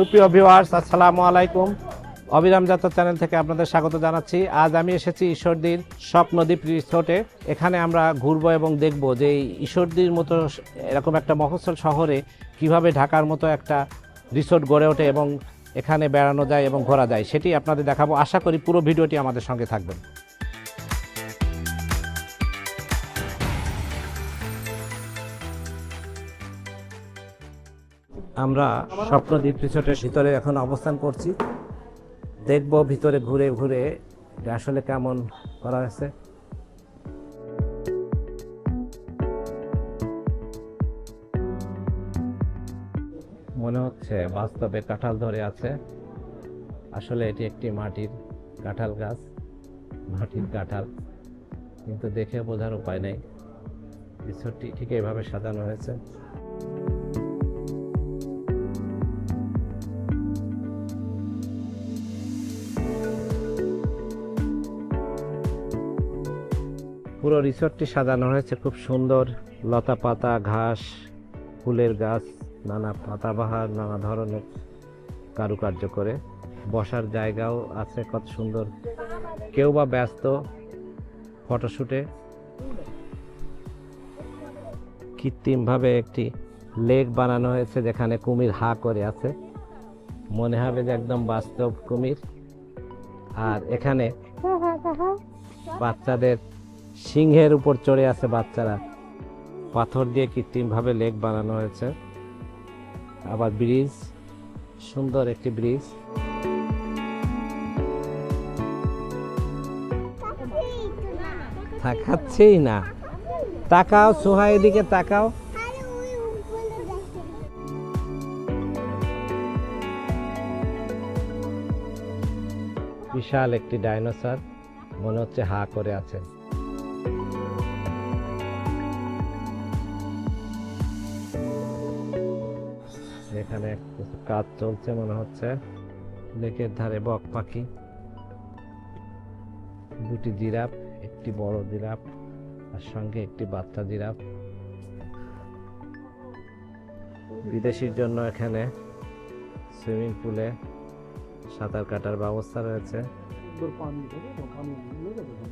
সুপ্রিয় ভিউয়ার্স, আসসালামু আলাইকুম। অবিরাম যাত্রা চ্যানেল থেকে আপনাদের স্বাগত জানাচ্ছি। আজ আমি এসেছি ঈশ্বরদীর স্বপ্নদ্বীপ রিসোর্টে। এখানে আমরা ঘুরবো এবং দেখব যে ঈশ্বরদীর মতো এরকম একটা মফস্বল শহরে কীভাবে ঢাকার মতো একটা রিসোর্ট গড়ে ওঠে এবং এখানে বেড়ানো যায় এবং ঘোরা যায়, সেটি আপনাদের দেখাবো। আশা করি পুরো ভিডিওটি আমাদের সঙ্গে থাকবেন। আমরা স্বপ্নদ্বীপ রিসোর্টের ভিতরে এখন অবস্থান করছি। দেখব ভিতরে ঘুরে ঘুরে আসলে কেমন করা হয়েছে। মনে হচ্ছে বাস্তবে কাঁঠাল ধরে আছে। আসলে এটি একটি মাটির কাঁঠাল গাছ, মাটির কাঁঠাল। কিন্তু দেখে বোঝার উপায় নেই। রিসোর্টটি ঠিক এইভাবে সাজানো হয়েছে। পুরো রিসোর্টটি সাজানো হয়েছে। খুব সুন্দর লতা পাতা, ঘাস, ফুলের গাছ, নানা পাতাবাহার, নানা ধরনের কারুকার্য করে। বসার জায়গাও আছে কত সুন্দর। কেউ বা ব্যস্ত ফটোশুটে। কৃত্রিমভাবে একটি লেক বানানো হয়েছে যেখানে কুমির হা করে আছে। মনে হবে যে একদম বাস্তব কুমির। আর এখানে বাচ্চাদের সিংহের উপর চড়ে আছে বাচ্চারা। পাথর দিয়ে কৃত্রিমভাবে লেক বানানো হয়েছে। আবার ব্রিজ, সুন্দর একটি ব্রিজ। তাকাচ্ছেই না। তাকাও সোহা, এদিকে তাকাও। বিশাল একটি ডাইনোসর, মনে হচ্ছে হা করে আছে। এখানে কিছু কাজ চলছে মনে হচ্ছে। লেকের ধারে বক পাখি। দুটি জিরাফ, একটি বড় জিরাফ আর সঙ্গে একটি বাচ্চা জিরাফ। বিদেশির জন্য এখানে সুইমিং পুলে সাঁতার কাটার ব্যবস্থা রয়েছে।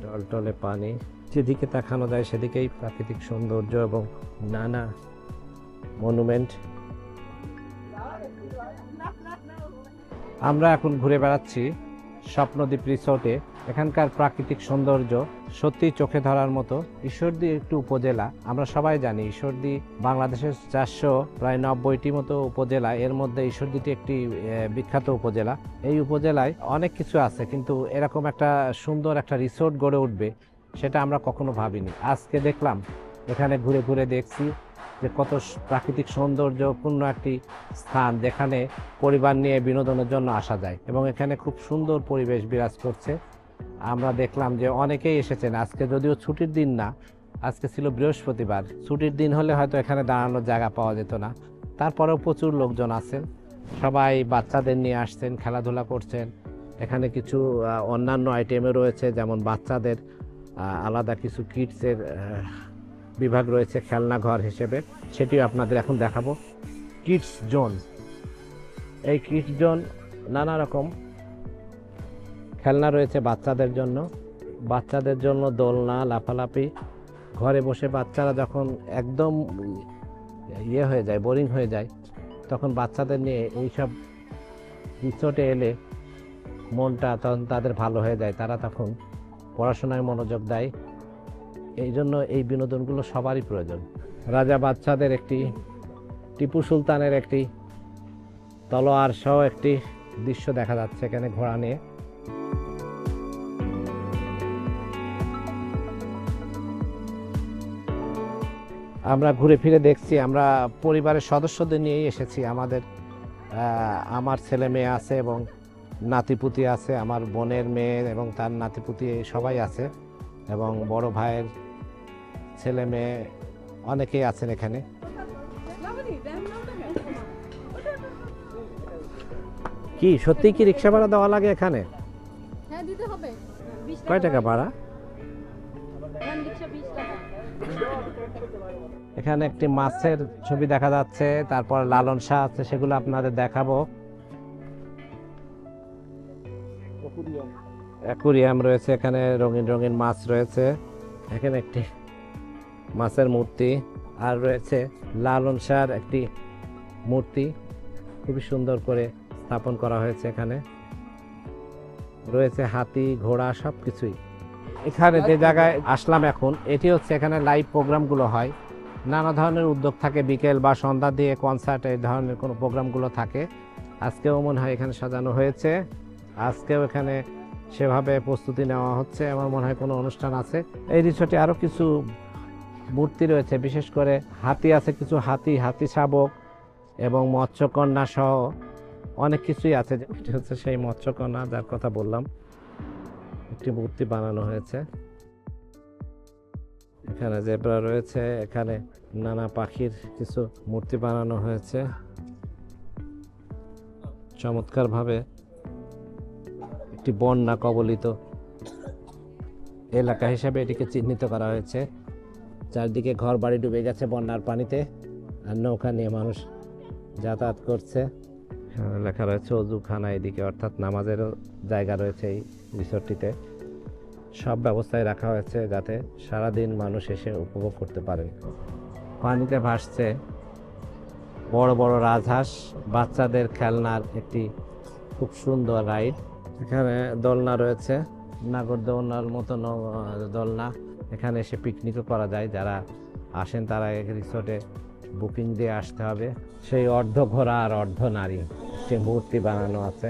টলটলে পানি, যেদিকে তাকানো যায় সেদিকেই প্রাকৃতিক সৌন্দর্য এবং নানা মনুমেন্ট আমরা এখন ঘুরে বেড়াচ্ছি স্বপ্নদ্বীপ রিসোর্টে। এখানকার প্রাকৃতিক সৌন্দর্য সত্যি চোখে ধরার মতো। ঈশ্বরদী একটি উপজেলা, আমরা সবাই জানি ঈশ্বরদী বাংলাদেশের চারশো প্রায় নব্বইটি মতো উপজেলা। এর মধ্যে ঈশ্বরদীটি একটি বিখ্যাত উপজেলা। এই উপজেলায় অনেক কিছু আছে, কিন্তু এরকম একটা সুন্দর একটা রিসোর্ট গড়ে উঠবে, সেটা আমরা কখনো ভাবিনি। আজকে দেখলাম, এখানে ঘুরে ঘুরে দেখছি যে কত প্রাকৃতিক সৌন্দর্যপূর্ণ একটি স্থান যেখানে পরিবার নিয়ে বিনোদনের জন্য আসা যায় এবং এখানে খুব সুন্দর পরিবেশ বিরাজ করছে। আমরা দেখলাম যে অনেকেই এসেছেন। আজকে যদিও ছুটির দিন না, আজকে ছিল বৃহস্পতিবার। ছুটির দিন হলে হয়তো এখানে দাঁড়ানোর জায়গা পাওয়া যেত না। তারপরেও প্রচুর লোকজন আছেন। সবাই বাচ্চাদের নিয়ে আসছেন, খেলাধুলা করছেন। এখানে কিছু অন্যান্য আইটেমও রয়েছে, যেমন বাচ্চাদের আলাদা কিছু কিডসের বিভাগ রয়েছে খেলনা ঘর হিসেবে সেটিও আপনাদের এখন দেখাবো। কিডস জোন এই কিডস জোন নানা রকম খেলনা রয়েছে বাচ্চাদের জন্য। বাচ্চাদের জন্য দোলনা লাফালাফি ঘরে বসে বাচ্চারা যখন একদম ইয়ে হয়ে যায় বোরিং হয়ে যায় তখন বাচ্চাদের নিয়ে এইসব রিসোর্টে এলে মনটা তখন তাদের ভালো হয়ে যায়। তারা তখন পড়াশোনায় মনোযোগ দেয়। এই জন্য এই বিনোদনগুলো সবারই প্রয়োজন। রাজা বাচ্চাদের একটি, টিপু সুলতানের একটি, তলোয়ার সহ একটি দৃশ্য দেখা যাচ্ছে এখানে ঘোড়া নিয়ে। আমরা ঘুরে ফিরে দেখছি, আমরা পরিবারের সদস্যদের নিয়েই এসেছি। আমাদের আমার ছেলে মেয়ে আছে এবং নাতিপুতি আছে, আমার বোনের মেয়ে এবং তার নাতিপুতি সবাই আছে এবং বড় ভাইয়ের ছেলে মেয়ে অনেকেই আছেন এখানে। কি সত্যি কি রিক্সা ভাড়া দেওয়া লাগে এখানে? হ্যাঁ দিতে হবে। কয় টাকা ভাড়া? এখানে একটি মাছের ছবি দেখা যাচ্ছে তারপর লালন শাহ আছে সেগুলো আপনাদের দেখাবো। অ্যাকুরিয়াম রয়েছে এখানে রঙিন রঙিন মাছ রয়েছে। এখানে একটি মাছের মূর্তি, আর রয়েছে লালন শাহর একটি মূর্তি। খুবই সুন্দর করে স্থাপন করা হয়েছে এখানে। রয়েছে হাতি, ঘোড়া সব কিছুই এখানে যে জায়গায় আসলাম এখন, এটি হচ্ছে এখানে লাইভ প্রোগ্রামগুলো হয়। নানা ধরনের উদ্যোগ থাকে, বিকেল বা সন্ধ্যা দিয়ে কনসার্ট এই ধরনের কোনো প্রোগ্রামগুলো থাকে। আজকেও মনে হয় এখানে সাজানো হয়েছে। আজকেও এখানে সেভাবে প্রস্তুতি নেওয়া হচ্ছে, আমার মনে হয় কোনো অনুষ্ঠান আছে। এই রিসোর্টে আরও কিছু মূর্তি রয়েছে, বিশেষ করে হাতি আছে, কিছু হাতি হাতি শাবক এবং মৎস্যকন্যা সহ অনেক কিছুই আছে। এটি হচ্ছে সেই মৎস্যকন্যা যার কথা বললাম, একটি মূর্তি বানানো হয়েছে। এখানে জেব্রা রয়েছে, এখানে নানা পাখির কিছু মূর্তি বানানো হয়েছে। চমৎকারভাবে একটি বন্যা কবলিত এলাকা হিসাবে এটিকে চিহ্নিত করা হয়েছে। চারদিকে ঘর বাড়ি ডুবে গেছে বন্যার পানিতে আর নৌকা নিয়ে মানুষ যাতায়াত করছে। লেখা রয়েছে অজুখানা এদিকে, অর্থাৎ নামাজেরও জায়গা রয়েছে এই রিসোর্টটিতে। সব ব্যবস্থায় রাখা হয়েছে যাতে সারাদিন মানুষ এসে উপভোগ করতে পারে। পানিতে ভাসছে বড় বড় রাজহাঁস, বাচ্চাদের খেলনার একটি খুব সুন্দর রাইড। এখানে দোলনা রয়েছে নাগর দোলনার মতো দোলনা। এখানে এসে পিকনিকও করা যায়। যারা আসেন তারা রিসোর্টে বুকিং দিয়ে আসতে হবে। সেই অর্ধ ঘোড়া আর অর্ধ নারী সে মূর্তি বানানো আছে।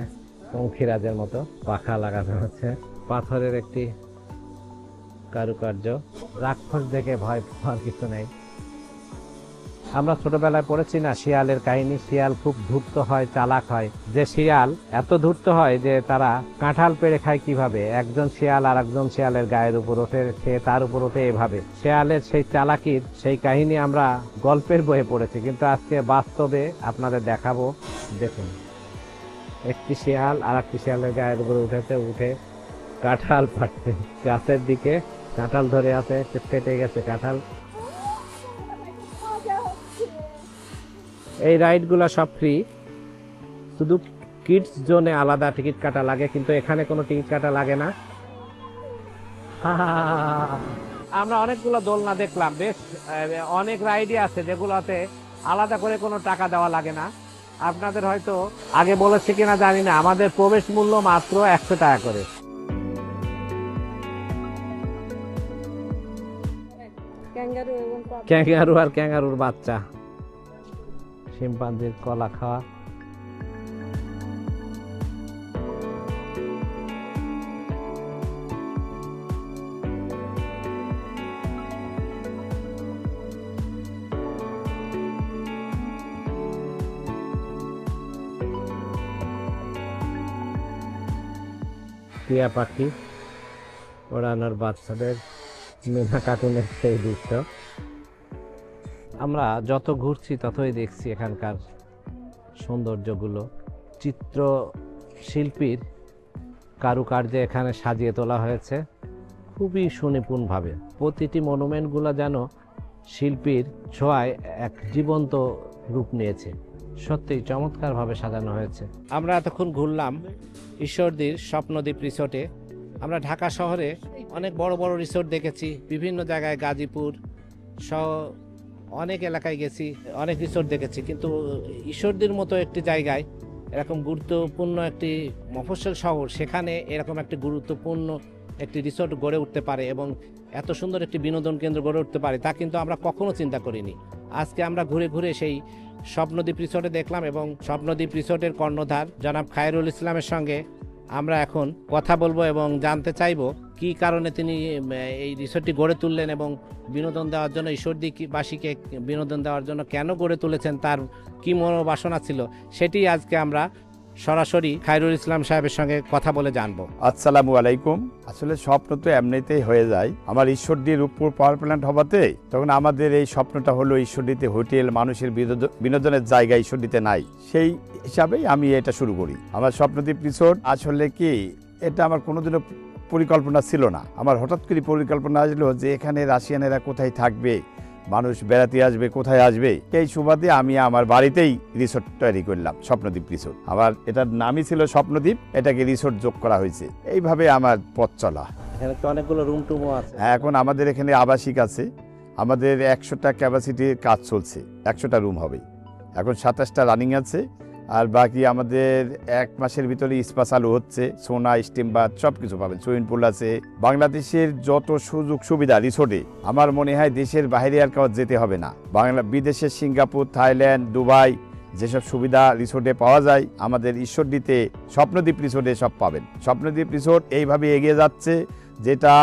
পঙ্খিরাজের মতো পাখা লাগানো আছে। পাথরের একটি কারুকার্য। রাক্ষস দেখে ভয় পাওয়ার কিছু নেই। আমরা ছোটবেলায় পড়েছি না, শিয়ালের কাহিনী, শিয়াল খুব ধূর্ত হয়, চালাক হয়। যে শিয়াল এত ধূর্ত হয় যে তারা কাঁঠাল পেড়ে খায় কীভাবে? একজন শিয়াল আর একজন শিয়ালের গায়ের উপর ওঠে, সে তার উপর ওঠে এভাবে। শিয়ালের সেই চালাকির সেই কাহিনী আমরা গল্পের বইয়ে পড়েছি, কিন্তু আজকে বাস্তবে আপনাদের দেখাবো। দেখুন, একটি শিয়াল আর একটি শিয়ালের গায়ের উপরে উঠেছে, উঠে কাঁঠাল ফাটছে গাছের দিকে কাঁঠাল ধরে আছে ফেটে গেছে কাঁঠাল। এই রাইডগুলো সব ফ্রি শুধু কিডস জোনে আলাদা টিকিট কাটা লাগে কিন্তু এখানে কোনো টিকিট কাটা লাগে না। আমরা অনেকগুলো দোলনা দেখলাম বেশ অনেক রাইডই আছে যেগুলোতে আলাদা করে কোনো টাকা দেওয়া লাগে না। আপনাদের হয়তো আগে বলেছে কিনা জানি না আমাদের প্রবেশ মূল্য মাত্র একশো টাকা করে। ক্যাঙ্গারু আর ক্যাঙ্গারুর বাচ্চা। শিম্পাঞ্জির কলা খাওয়া। টিয়া পাখি ওড়ানোর বাচ্চাদের মিনা কার্টুনের সেই দৃশ্য। আমরা যত ঘুরছি, ততই দেখছি এখানকার সৌন্দর্যগুলো। চিত্র শিল্পীর কারুকার্যে এখানে সাজিয়ে তোলা হয়েছে খুবই সুনিপুণভাবে। প্রতিটি মনুমেন্টগুলো যেন শিল্পীর ছোঁয়ায় এক জীবন্ত রূপ নিয়েছে। সত্যিই চমৎকারভাবে সাজানো হয়েছে। আমরা এতক্ষণ ঘুরলাম ঈশ্বরদীর স্বপ্নদ্বীপ রিসোর্টে। আমরা ঢাকা শহরে অনেক বড় বড় রিসোর্ট দেখেছি, বিভিন্ন জায়গায় গাজীপুর সহ অনেক এলাকায় গেছি, অনেক রিসোর্ট দেখেছি, কিন্তু ঈশ্বরদের মতো একটি জায়গায় এরকম গুরুত্বপূর্ণ একটি মফস্বল শহর, সেখানে এরকম একটি গুরুত্বপূর্ণ একটি রিসোর্ট গড়ে উঠতে পারে এবং এত সুন্দর একটি বিনোদন কেন্দ্র গড়ে উঠতে পারে, তা কিন্তু আমরা কখনো চিন্তা করিনি। আজকে আমরা ঘুরে ঘুরে সেই স্বপ্নদ্বীপ রিসোর্টে দেখলাম এবং স্বপ্নদ্বীপ রিসোর্টের কর্ণধার জনাব খায়রুল ইসলামের সঙ্গে আমরা এখন কথা বলব এবং জানতে চাইব কি কারণে তিনি এই রিসোর্টটি গড়ে তুললেন এবং বিনোদন দেওয়ার জন্য ঈশ্বরদীবাসীকে বিনোদন দেওয়ার জন্য কেন গড়ে তুলেছেন, তার কি মনোবাসনা ছিল, সেটি আজকে আমরা সরাসরি খায়রুল ইসলাম সাহেবের সঙ্গে কথা বলে জানব। আসসালামু আলাইকুম। আসলে স্বপ্ন তো এমনিতেই হয়ে যায়। আমার ঈশ্বরদী রূপপুর পাওয়ার প্ল্যান্ট হবাতে তখন আমাদের এই স্বপ্নটা হলো ঈশ্বরদীতে হোটেল, মানুষের বিনোদনের জায়গা ঈশ্বরদীতে নাই। সেই হিসাবেই আমি এটা শুরু করি। আমার স্বপ্নদ্বীপ রিসোর্ট আসলে কি, এটা আমার কোনোদিনও পরিকল্পনা ছিল না। আমার হঠাৎ করে পরিকল্পনা আসলো যে এখানে রাশিয়ানেরা কোথায় থাকবে মানুষ বেড়াতে আসবে কোথায় আসবে? এই সুবাদে আমি আমার বাড়িতেই রিসোর্ট তৈরি করলাম স্বপ্নদ্বীপ রিসোর্ট আবার এটার নামই ছিল স্বপ্নদ্বীপ এটাকে রিসোর্ট যোগ করা হয়েছে। এইভাবে আমার পথ চলা। এখানে তো অনেকগুলো রুম টুমও আছে। হ্যাঁ, এখন আমাদের এখানে আবাসিক আছে। আমাদের একশোটা ক্যাপাসিটির কাজ চলছে একশোটা রুম হবে। এখন সাতাশটা রানিং আছে। আর বাকি আমাদের এক মাসের ভিতরে ইস্পা চালু হচ্ছে, সোনা, স্টিম বাথ সব কিছু পাবেন। সুইমিং পুল আছে। বাংলাদেশের যত সুযোগ সুবিধা রিসোর্টে আমার মনে হয় দেশের বাইরে আর কাউ যেতে হবে না। বাংলা বিদেশের সিঙ্গাপুর, থাইল্যান্ড, দুবাই, যেসব সুবিধা রিসোর্টে পাওয়া যায়, আমাদের ঈশ্বরদীতে স্বপ্নদ্বীপ রিসোর্টে সব পাবেন। স্বপ্নদ্বীপ রিসোর্ট এইভাবে এগিয়ে যাচ্ছে, যেটা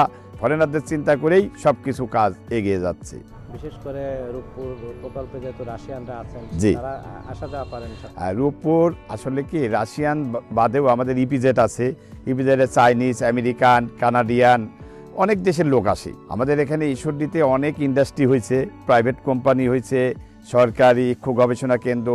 ফরেনারদের চিন্তা করেই সব কিছু কাজ এগিয়ে যাচ্ছে। বিশেষ করে রূপপুর প্রকল্পে যেহেতু রাশিয়ানরা আছেন তারা আসা যাওয়া পারেন রূপপুর আসলে কি রাশিয়ান বাদেও আমাদের ইপিজেড আছে। ইপিজেডে চাইনিজ আমেরিকান কানাডিয়ান অনেক দেশের লোক আসে। আমাদের এখানে ঈশ্বরদীতে অনেক ইন্ডাস্ট্রি হয়েছে প্রাইভেট কোম্পানি হয়েছে সরকারি ক্ষু গবেষণা কেন্দ্র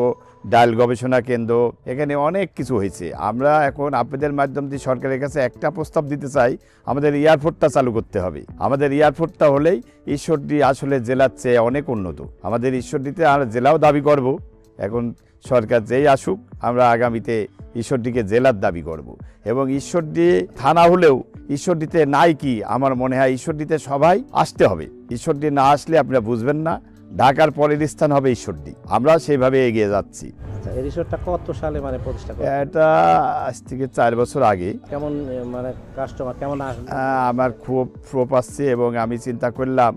ডায়াল গবেষণা কেন্দ্র, এখানে অনেক কিছু হয়েছে। আমরা এখন আপনাদের মাধ্যম দিয়ে সরকারের কাছে একটা প্রস্তাব দিতে চাই, আমাদের এয়ারপোর্টটা চালু করতে হবে। আমাদের এয়ারপোর্টটা হলেই ঈশ্বরদী আসলে জেলার চেয়ে অনেক উন্নত। আমাদের ঈশ্বরদীতে আমরা জেলাও দাবি করব। এখন সরকার যেই আসুক, আমরা আগামীতে ঈশ্বরদীকে জেলার দাবি করব। এবং ঈশ্বরদী থানা হলেও ঈশ্বরদীতে নাই কি, আমার মনে হয় ঈশ্বরদীতে সবাই আসতে হবে। ঈশ্বরদী না আসলে আপনারা বুঝবেন না। ঢাকার পরের স্থান হবে ঈশ্বরদী। আমরা সেইভাবে এগিয়ে যাচ্ছি। আচ্ছা এই রিসোর্টটা কত সালে মানে প্রতিষ্ঠা করা এটা আজ থেকে চার বছর আগে। কেমন মানে কাস্টমার কেমন আমার খুব প্রোপ আসছে এবং আমি চিন্তা করলাম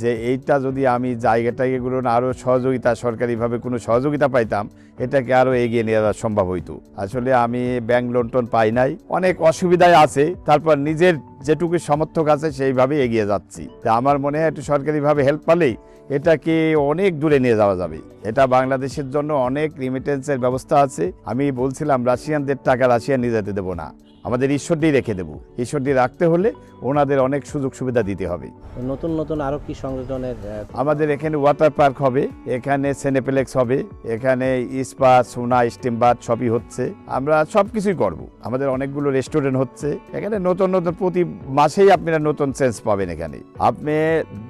যে এইটা যদি আমি জায়গাটা এগুলো আরও সহযোগিতা সরকারিভাবে কোনো সহযোগিতা পাইতাম এটাকে আরও এগিয়ে নিয়ে যাওয়া সম্ভব হইতো। আসলে আমি ব্যাংক লোন টোন পাই নাই। অনেক অসুবিধায় আছে। তারপর নিজের যেটুকু সমর্থক আছে সেইভাবে এগিয়ে যাচ্ছি। তা আমার মনে হয় একটু সরকারিভাবে হেল্প পালেই এটাকে অনেক দূরে নিয়ে যাওয়া যাবে। এটা বাংলাদেশের জন্য অনেক রিমিটেন্সের ব্যবস্থা আছে। আমি বলছিলাম, রাশিয়ানদের টাকা রাশিয়া নিয়ে যেতে দেবো না। আমাদের ঈশ্বরটি রেখে দেবো। ঈশ্বরটি রাখতে হলে ওনাদের অনেক সুযোগ সুবিধা দিতে হবে। নতুন নতুন আরও কি সংযোজনের আমাদের এখানে ওয়াটার পার্ক হবে এখানে সেনেপ্লেক্স হবে এখানে ইস্পা সোনা স্টিম বাথ সবই হচ্ছে। আমরা সব কিছুই করব। আমাদের অনেকগুলো রেস্টুরেন্ট হচ্ছে। এখানে নতুন নতুন প্রতি মাসেই আপনারা নতুন চেঞ্জ পাবেন এখানে। আপনি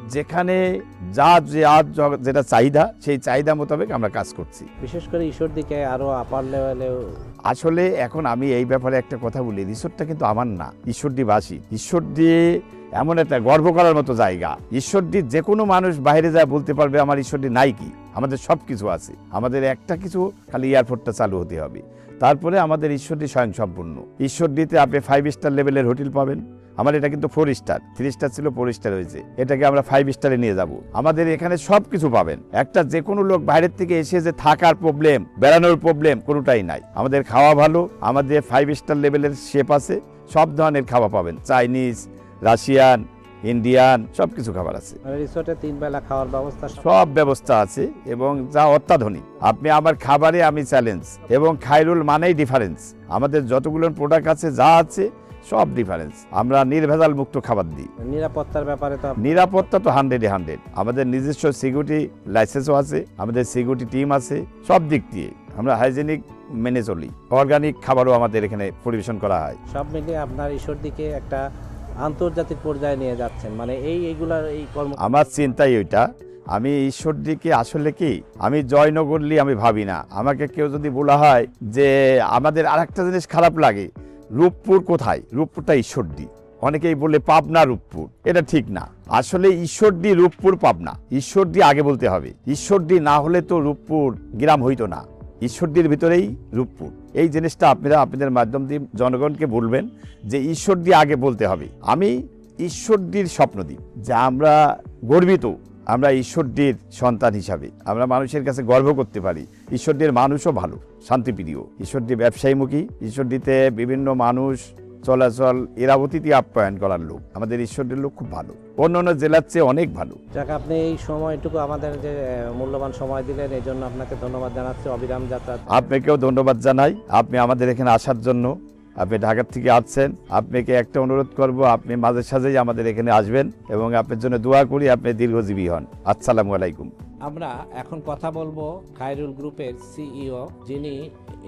যেখানে যা যে আজ যেটা চাহিদা সেই চাহিদা মোতাবেক আমরা কাজ করছি। বিশেষ করে ঈশ্বর দিকে আরও আপার লেভেলেও আসলে এখন আমি এই ব্যাপারে একটা কথা বলি রিসোর্টটা কিন্তু আমার না, ঈশ্বরদীবাসী। ঈশ্বরদী এমন একটা গর্ব করার মতো জায়গা। ঈশ্বরদী যে কোনো মানুষ বাইরে যায় বলতে পারবে, আমার ঈশ্বরদী নাই কি? আমাদের সব কিছু আছে। আমাদের একটা কিছু খালি এয়ারপোর্টটা চালু হতে হবে। তারপরে আমাদের ঈশ্বরদী স্বয়ংসম্পূর্ণ। ঈশ্বরদীতে আপনি ফাইভ স্টার লেভেলের হোটেল পাবেন। আমার এটা কিন্তু ফোর স্টার থ্রি স্টার ছিল ফোর স্টার হয়েছে। এটাকে আমরা ফাইভ স্টারে নিয়ে যাব। আমাদের এখানে সব কিছু পাবেন। একটা যে কোনো লোক বাইরের থেকে এসে যে থাকার প্রবলেম বেড়ানোর প্রবলেম কোনোটাই নাই। আমাদের খাওয়া ভালো আমাদের ফাইভ স্টার লেভেলের শেপ আছে সব ধরনের খাওয়া পাবেন। চাইনিজ রাশিয়ান ইন্ডিয়ান সব কিছু খাবার আছে। মানে রিসোর্টে তিন বেলা খাওয়ার ব্যবস্থা সব- সব ব্যবস্থা আছে এবং যা অত্যাধুনিক। আপনি আমার খাবারে আমি চ্যালেঞ্জ এবং খাইরুল মানেই ডিফারেন্স আমাদের যতগুলো প্রোডাক্ট আছে যা আছে সব ডিফারেন্স আমরা নির্ভেজাল মুক্ত খাবার দিই। নিরাপত্তার ব্যাপারে তো নিরাপত্তা তো হান্ড্রেডে হান্ড্রেড আমাদের নিজস্ব সিকিউরিটি লাইসেন্সও আছে আমাদের সিকিউরিটি টিম আছে সব দিক দিয়ে আমরা হাইজেনিক মেনে চলি। অর্গানিক খাবারও আমাদের এখানে পরিবেশন করা হয়। সব মিলিয়ে আপনার ঈশ্বর দিকে একটা আন্তর্জাতিক পর্যায়ে নিয়ে যাচ্ছেন। মানে এই এইগুলার এই কর্ম আমার চিন্তাই ওইটা। আমি ঈশ্বরদীকে আসলে কি? আমি জয়নগরলি আমি ভাবি না। আমাকে কেউ যদি বলা হয় যে আমাদের আরেকটা জিনিস খারাপ লাগে রূপপুর কোথায়? রূপপুরটা ঈশ্বরদী। অনেকেই বলে পাবনা, রূপপুর। এটা ঠিক না। আসলে ঈশ্বরদী, রূপপুর, পাবনা। ঈশ্বরদী আগে বলতে হবে। ঈশ্বরদী না হলে তো রূপপুর গ্রাম হইতো না। ঈশ্বরদীর ভিতরেই রূপপুর। এই জিনিসটা আপনারা আপনাদের মাধ্যম দিয়ে জনগণকে বলবেন যে ঈশ্বরদী আগে বলতে হবে। আমি ঈশ্বরদীর স্বপ্নদ্বীপ যা আমরা গর্বিত। আমরা ঈশ্বরদীর সন্তান হিসাবে আমরা মানুষের কাছে গর্ব করতে পারি। ঈশ্বরদের মানুষও ভালো শান্তিপ্রিয়। ঈশ্বরদী ব্যবসায়ীমুখী ঈশ্বরদীতে বিভিন্ন মানুষ চলাচল এরা অতিথি আপ্যায়ন করার লোক। আমাদের ঈশ্বরদীর লোক খুব ভালো। অন্য অন্য জেলার চেয়ে অনেক ভালো। যাক আপনি এই সময়টুকু আমাদের যে মূল্যবান সময় দিলেন এই জন্য আপনাকে ধন্যবাদ জানাচ্ছি। অবিরাম যাত্রা। আপনাকেও ধন্যবাদ জানাই। আপনি আমাদের এখানে আসার জন্য। আপনি ঢাকার থেকে আসছেন আপনাকে একটা অনুরোধ করব আপনি মাঝে সাঝেই আমাদের এখানে আসবেন এবং আপনার জন্য দোয়া করি আপনি দীর্ঘজীবী হন। আসসালামু আলাইকুম। আমরা এখন কথা বলব খায়রুল গ্রুপের সিইও যিনি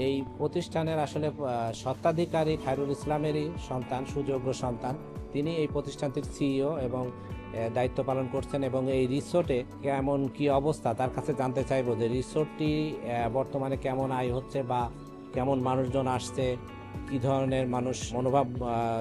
এই প্রতিষ্ঠানের আসলে আহ, স্বত্বাধিকারী খায়রুল ইসলামেরই সন্তান সুযোগ্য সন্তান। তিনি এই প্রতিষ্ঠানটির সিইও এবং দায়িত্ব পালন করছেন এবং এই রিসোর্টে কেমন কি অবস্থা তার কাছে জানতে চাইব যে রিসোর্টটি বর্তমানে কেমন আয় হচ্ছে বা কেমন মানুষজন আসছে। কি ধরনের মানুষ মনোভাব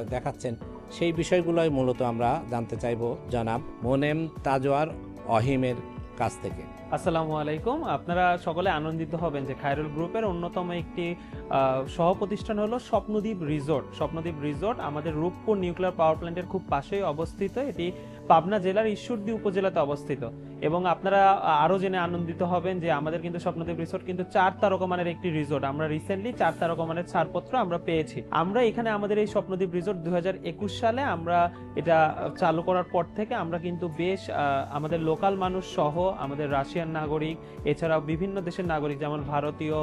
দেখাচ্ছেন সেই বিষয়গুলোই মূলত আমরা জানতে চাইব জনাব মোনেম তাজওয়ার অহিমের কাছ থেকে। আসসালামু আলাইকুম। আপনারা সকলে আনন্দিত হবেন যে খায়রুল গ্রুপের অন্যতম একটি আহ, সহ প্রতিষ্ঠান হলো স্বপ্নদ্বীপ রিসোর্ট। স্বপ্নদ্বীপ রিসোর্ট আমাদের রূপপুর নিউক্লিয়ার পাওয়ার প্ল্যান্টের খুব পাশেই অবস্থিত। এটি পাবনা জেলার ঈশ্বরদী উপজেলাতে অবস্থিত। এবং আপনারা আরও জেনে আনন্দিত হবেন যে আমাদের কিন্তু স্বপ্নদ্বীপ রিসোর্ট কিন্তু চার তারকা মানের একটি রিসোর্ট আমরা রিসেন্টলি চার তারকা মানের ছাড়পত্র আমরা পেয়েছি। আমরা এখানে আমাদের এই স্বপ্নদ্বীপ রিসোর্ট দুই সালে আমরা এটা চালু করার পর থেকে আমরা কিন্তু বেশ আমাদের লোকাল মানুষ সহ আমাদের রাশিয়ান নাগরিক, এছাড়াও বিভিন্ন দেশের নাগরিক যেমন ভারতীয়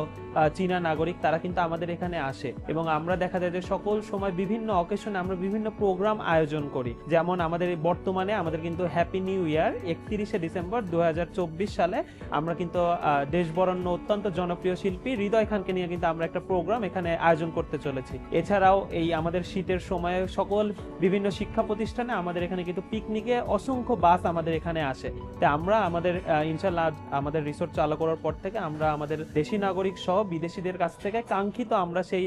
চীনা নাগরিক, তারা কিন্তু আমাদের এখানে আসে। এবং আমরা দেখা যায় যে সকল সময় বিভিন্ন অকেশনে আমরা বিভিন্ন প্রোগ্রাম আয়োজন করি। যেমন আমাদের বর্তমানে আমাদের কিন্তু হ্যাপি নিউ ইয়ার একত্রিশে ডিসেম্বর দু সালে আমরা কিন্তু দেশবরণ্য অত্যন্ত জনপ্রিয় শিল্পী হৃদয় খানকে নিয়ে কিন্তু আমরা একটা প্রোগ্রাম এখানে আয়োজন করতে চলেছি। এছাড়াও এই আমাদের শীতের সময়ে সকল বিভিন্ন শিক্ষা প্রতিষ্ঠানে আমাদের এখানে কিন্তু পিকনিকে অসংখ্য বাস আমাদের এখানে আসে। তাই আমরা আমাদের ইনশাল্লাহ আমাদের রিসোর্ট চালু করার পর থেকে আমরা আমাদের দেশি নাগরিক সহ বিদেশিদের কাছ থেকে কাঙ্ক্ষিত আমরা সেই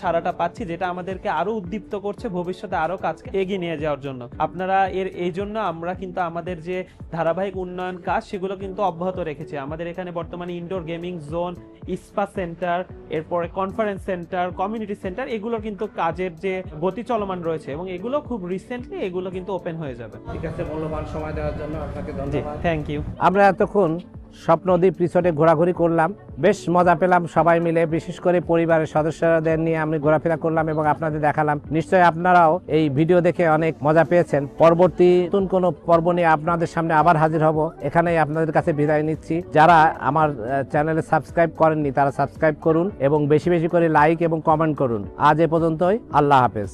সারাটা পাচ্ছি যেটা আমাদেরকে আরও উদ্দীপ্ত করছে ভবিষ্যতে আরও কাজকে এগিয়ে নিয়ে যাওয়ার জন্য। আপনারা এর এই জন্য আমরা কিন্তু আমাদের যে ধারাবাহিক উন্নয়ন কাজ সেগুলো কিন্তু অব্যাহত রেখেছি। আমাদের এখানে বর্তমানে indoor gaming zone spa centre এরপরে কনফারেন্স সেন্টার কমিউনিটি সেন্টার এগুলো কিন্তু কাজের যে গতি চলমান রয়েছে এবং এগুলো খুব রিসেন্টলি এগুলো কিন্তু ওপেন হয়ে যাবে। ঠিক আছে মূল্যবান সময় দেওয়ার জন্য আপনাকে ধন্যবাদ। থ্যাংক ইউ আমরা এতক্ষণ স্বপ্নদ্বীপ রিসোর্টে ঘোরাঘুরি করলাম। বেশ মজা পেলাম সবাই মিলে, বিশেষ করে পরিবারের সদস্যদের নিয়ে আমি ঘোরাফেরা করলাম এবং আপনাদের দেখালাম। নিশ্চয়ই আপনারাও এই ভিডিও দেখে অনেক মজা পেয়েছেন। পরবর্তী নতুন কোনো পর্ব নিয়ে আপনাদের সামনে আবার হাজির হব। এখানেই আপনাদের কাছে বিদায় নিচ্ছি। যারা আমার চ্যানেলে সাবস্ক্রাইব করেননি, তারা সাবস্ক্রাইব করুন এবং বেশি বেশি করে লাইক এবং কমেন্ট করুন। আজ এ পর্যন্তই। আল্লাহ হাফেজ।